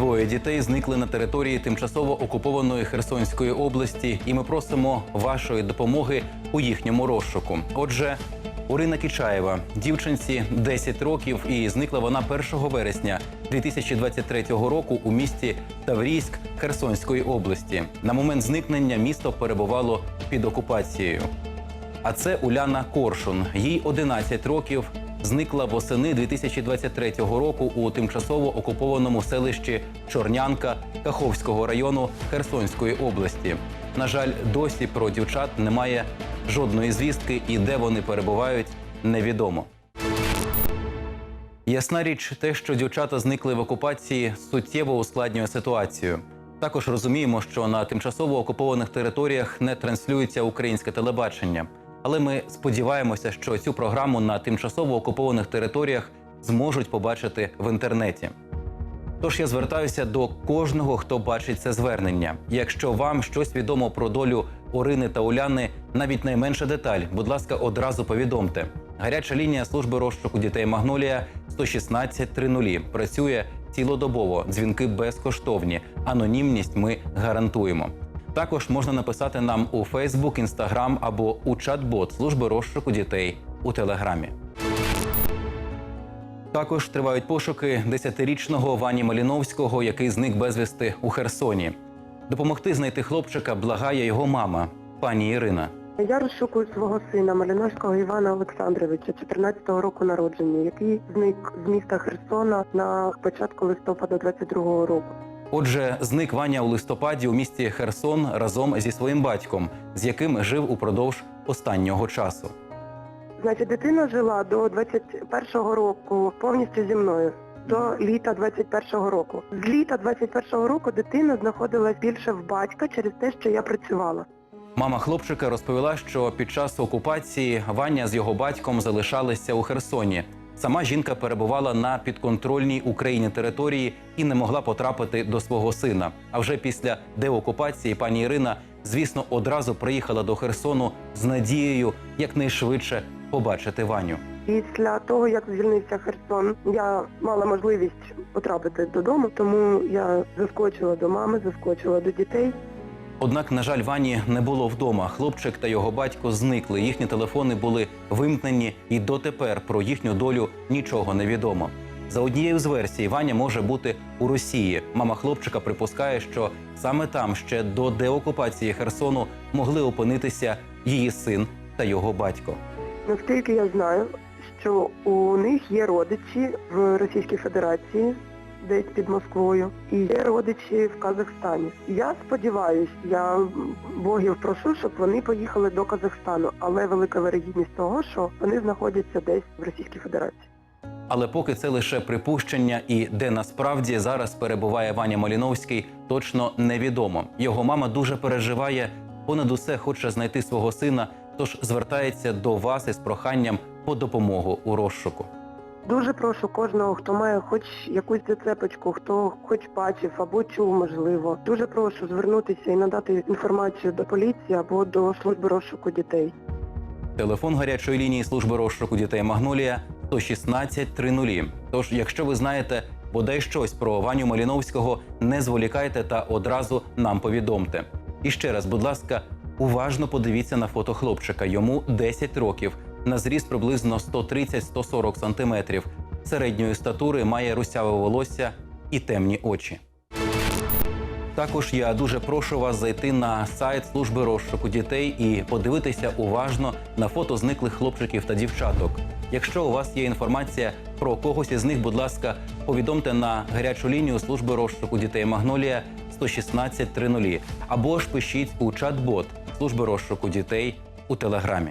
Двоє дітей зникли на території тимчасово окупованої Херсонської області, і ми просимо вашої допомоги у їхньому розшуку. Отже, Орина Кічаєва, дівчинці 10 років, і зникла вона 1 вересня 2023 року у місті Таврійськ Херсонської області. На момент зникнення місто перебувало під окупацією. А це Уляна Коршун. Їй 11 років. Зникла восени 2023 року у тимчасово окупованому селищі Чорнянка Каховського району Херсонської області. На жаль, досі про дівчат немає жодної звістки, і де вони перебувають, невідомо. Ясна річ, те, що дівчата зникли в окупації, суттєво ускладнює ситуацію. Також розуміємо, що на тимчасово окупованих територіях не транслюється українське телебачення. Але ми сподіваємося, що цю програму на тимчасово окупованих територіях зможуть побачити в інтернеті. Тож я звертаюся до кожного, хто бачить це звернення. Якщо вам щось відомо про долю Орини та Уляни, навіть найменша деталь, будь ласка, одразу повідомте. Гаряча лінія служби розшуку дітей Магнолія 116 30 працює цілодобово. Дзвінки безкоштовні. Анонімність ми гарантуємо. Також можна написати нам у Facebook, Instagram або у чат-бот служби розшуку дітей у Телеграмі. Також тривають пошуки 10-річного Вані Маліновського, який зник безвісти у Херсоні. Допомогти знайти хлопчика благає його мама, пані Ірина. Я розшукую свого сина Маліновського Івана Олександровича, 14-го року народження, який зник з міста Херсона на початку листопада 22-го року. Отже, зник Ваня у листопаді у місті Херсон разом зі своїм батьком, з яким жив упродовж останнього часу. Значить, дитина жила до 21-го року повністю зі мною. До літа 21-го року. З літа 21-го року дитина знаходилась більше в батька через те, що я працювала. Мама хлопчика розповіла, що під час окупації Ваня з його батьком залишалися у Херсоні. Сама жінка перебувала на підконтрольній Україні території і не могла потрапити до свого сина. А вже після деокупації пані Ірина, звісно, одразу приїхала до Херсону з надією якнайшвидше побачити Ваню. Після того, як звільнився Херсон, я мала можливість потрапити додому, тому я заскочила до мами, заскочила до дітей. Однак, на жаль, Вані не було вдома. Хлопчик та його батько зникли. Їхні телефони були вимкнені, і дотепер про їхню долю нічого не відомо. За однією з версій, Ваня може бути у Росії. Мама хлопчика припускає, що саме там ще до деокупації Херсону могли опинитися її син та його батько. Наскільки я знаю, що у них є родичі в Російській Федерації, десь під Москвою, і є родичі в Казахстані. Я сподіваюся, я богів прошу, щоб вони поїхали до Казахстану, але велика вирогідність того, що вони знаходяться десь в Російській Федерації. Але поки це лише припущення, і де насправді зараз перебуває Ваня Маліновський, точно невідомо. Його мама дуже переживає, понад усе хоче знайти свого сина, тож звертається до вас із проханням по допомогу у розшуку. Дуже прошу кожного, хто має хоч якусь зацепочку, хто хоч бачив або чув, можливо. Дуже прошу звернутися і надати інформацію до поліції або до служби розшуку дітей. Телефон гарячої лінії служби розшуку дітей Магнолія 116 30. Тож, якщо ви знаєте бодай щось про Ваню Маліновського, не зволікайте та одразу нам повідомте. І ще раз, будь ласка, уважно подивіться на фото хлопчика. Йому 10 років, на зріст приблизно 130-140 сантиметрів. Середньої статури має русяве волосся і темні очі. Також я дуже прошу вас зайти на сайт служби розшуку дітей і подивитися уважно на фото зниклих хлопчиків та дівчаток. Якщо у вас є інформація про когось із них, будь ласка, повідомте на гарячу лінію служби розшуку дітей Магнолія 116 30 або ж пишіть у чат-бот служби розшуку дітей у телеграмі.